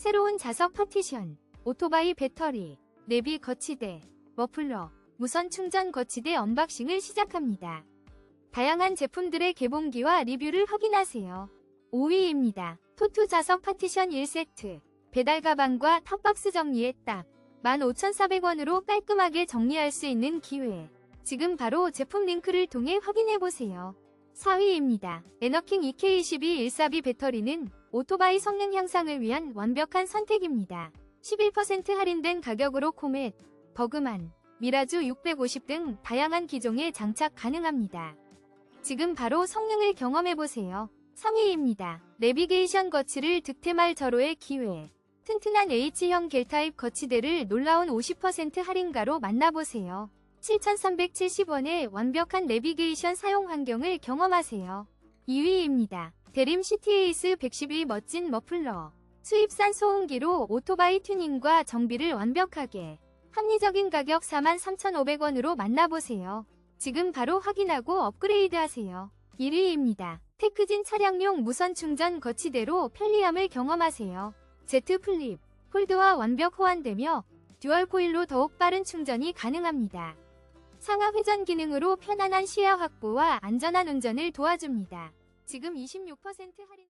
새로운 자석 파티션, 오토바이 배터리, 내비 거치대, 머플러, 무선 충전 거치대 언박싱을 시작합니다. 다양한 제품들의 개봉기와 리뷰를 확인하세요. 5위입니다. 토투 자석 파티션 1세트. 배달 가방과 탑박스 정리에 딱 15,400원으로 깔끔하게 정리할 수 있는 기회. 지금 바로 제품 링크를 통해 확인해보세요. 4위입니다. 에너킹 EK22 142 배터리는 오토바이 성능 향상을 위한 완벽한 선택입니다. 11% 할인된 가격으로 코멧, 버그만, 미라주 650 등 다양한 기종에 장착 가능합니다. 지금 바로 성능을 경험해보세요. 3위입니다. 내비게이션 거치를 득템할 절호의 기회. 튼튼한 H형 겔타입 거치대를 놀라운 50% 할인가로 만나보세요. 7,370원의 완벽한 내비게이션 사용 환경을 경험하세요. 2위입니다. 대림 CT에이스 112 멋진 머플러. 수입산 소음기로 오토바이 튜닝과 정비를 완벽하게. 합리적인 가격 43,500원으로 만나보세요. 지금 바로 확인하고 업그레이드 하세요. 1위입니다. 테크진 차량용 무선 충전 거치대로 편리함을 경험하세요. Z 플립, 폴드와 완벽 호환되며 듀얼 코일로 더욱 빠른 충전이 가능합니다. 상하 회전 기능으로 편안한 시야 확보와 안전한 운전을 도와줍니다. 지금 26% 할인